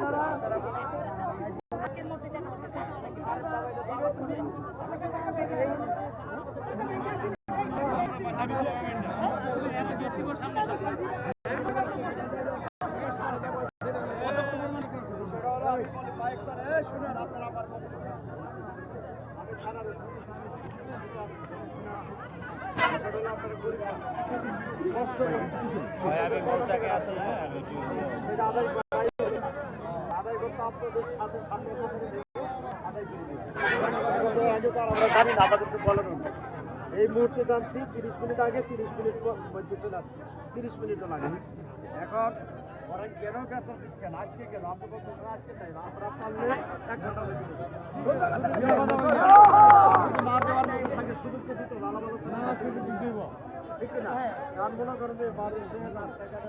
আমরা জানি না আমাদের তো বলানো নেই। এই মুহূর্তে জানছি তিরিশ মিনিট আগে তিরিশ মিনিট মধ্যে চলে আসছে। তিরিশ মিনিটও লাগে এখন ওরা কেন বেতন আজকে কেন আপনি বলছেন আজকে তাই আমরা পারলে এক ঘণ্টা লেগে যাবে। না দেওয়ার মতো থাকে সুযোগ তো দিতে ভালো ভালো ঠিক না? মনে করেন যে বাড়িতে রাস্তাঘাটে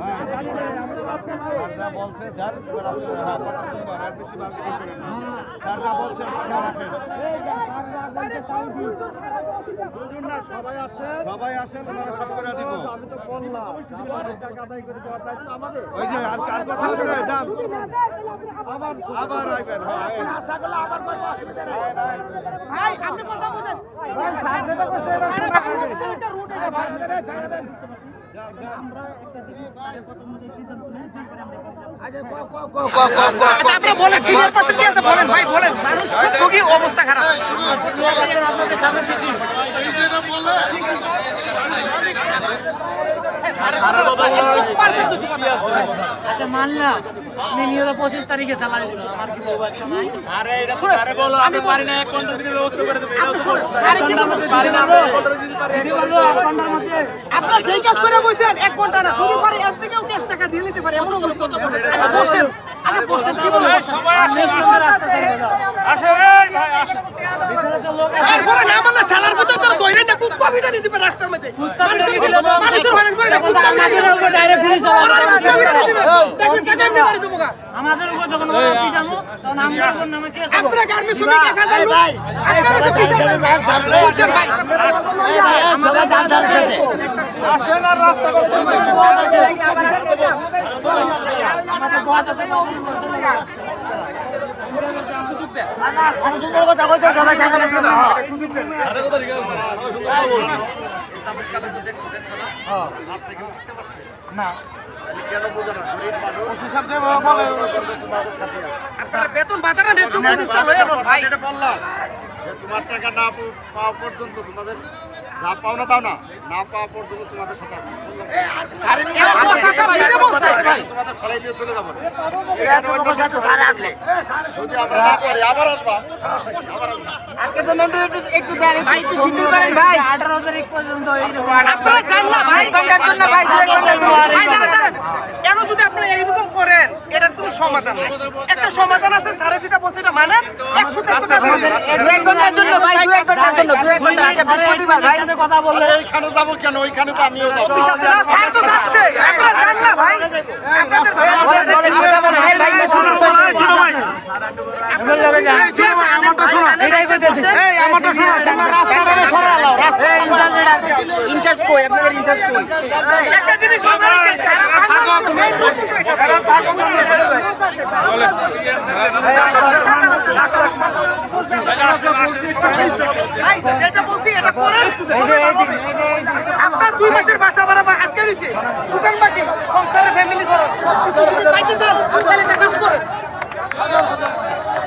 কোনো বলছে যান এবার হ্যাঁ, কথা শুনব আর বেশি মার্কেটিং করেন না স্যার যা বলছেন কথা রাখেন সবাই আসে সবাই আসেন ওনারা সব করে দিব আমি তো বললাম আমার টাকা আদায় করে দেওয়ার দায়িত্ব আমাদের ওই যে আর কার কথা আছে যান আবার আবার আইবেন হ্যাঁ আইবেন। আপনারা বলেন সিনিয়র পার্সন কি আছে? বলেন ভাই বলেন। মানুষ খুব অবস্থা খারাপ। আপনাদের সামনে দিচ্ছি আচ্ছা মানলাম আমি নিয়ত পঁচিশ তারিখে স্যালারি দিল আমার কি বউ বাচ্চা নাই আমি পারি না এক ঘণ্টার ভিতরে ব্যবস্থা করে দেবো আপনারা যেই কাজ করে বসেন এক ঘণ্টা না যদি পারে এর থেকেও ক্যাশ টাকা দিয়ে নিতে পারে এমনও বসেন আগে বসেন কি বলবেন সবাই আসে রাস্তা থেকে আসে ভিতরে তো লোক আছে এরপরে না মানে শালার মতো তারা দইরে না কুত্তা নিতে পারে রাস্তার মধ্যে। মানুষের হয়রান করে না কুত্তা ভিটা আমাদের ডাইরেক্ট গুলি চালানো কুত্তা দিবে। দেখবেন টাকা এমনি মারি দেবো আমাদের উপর যখন ওরা পিটানো তখন আমরা কোন নামে কেস? আপনারা গার্মেন্টস শ্রমিক এক হাজার লোক। আপনারা তো পিছনে বলছেন ভাই। আসেন আর রাস্তা করতে আমাদের বস আছে কালে যে দেখছ দেখছ না। রাস্তায় কেউ টিকতে পারছে না তাহলে কেন বোঝো না। গরিব মানুষ ওসি সাহেব যে বলে তোমাদের সাথে আছে। আপনারা বেতন বাজারে তোমার টাকা না পাওয়া পর্যন্ত তোমাদের যা পাও না তাও না। না পাওয়া পর্যন্ত তোমাদের সাথে আছে। তোমাদের ফেলাই দিয়ে চলে যাব। যদি আমরা না পারি আবার আসবা। সমস্যা কি? আবার আসবা। আজকে জন্য একটু একটু ভাই একটু শিথিল করেন ভাই। আঠারো তারিখ পর্যন্ত আপনারা চান না ভাই। জন্য ভাই। দুই ঘণ্টার জন্য। ভাই। দাঁড়ান, দাঁড়ান। কেন যদি আপনারা এইরকম করেন এটার কোনো সমাধান নাই একটা সমাধান আছে স্যারে যেটা বলছে এটা মানেন একশো দেড়শো টাকা। এক ঘণ্টার জন্য ভাই দু এক ঘণ্টার জন্য দু এক ঘণ্টা আগে বৃহস্পতিবার ভাই সাথে কথা বললে এইখানে যাব কেন ওইখানে তো আমিও যাব অফিস আছে না? স্যার তো যাচ্ছে। আপনারা যান না ভাই। আপনাদের ভাই, ভাই। আপনার আপনার দুই মাসের বাসা ভাড়া আটকে রয়েছে। দোকান বাকি সংসারে ফ্যামিলি করো সব কিছু যদি পাইতে চান, তাহলে একটা কাজ করেন। হাজার হাজার।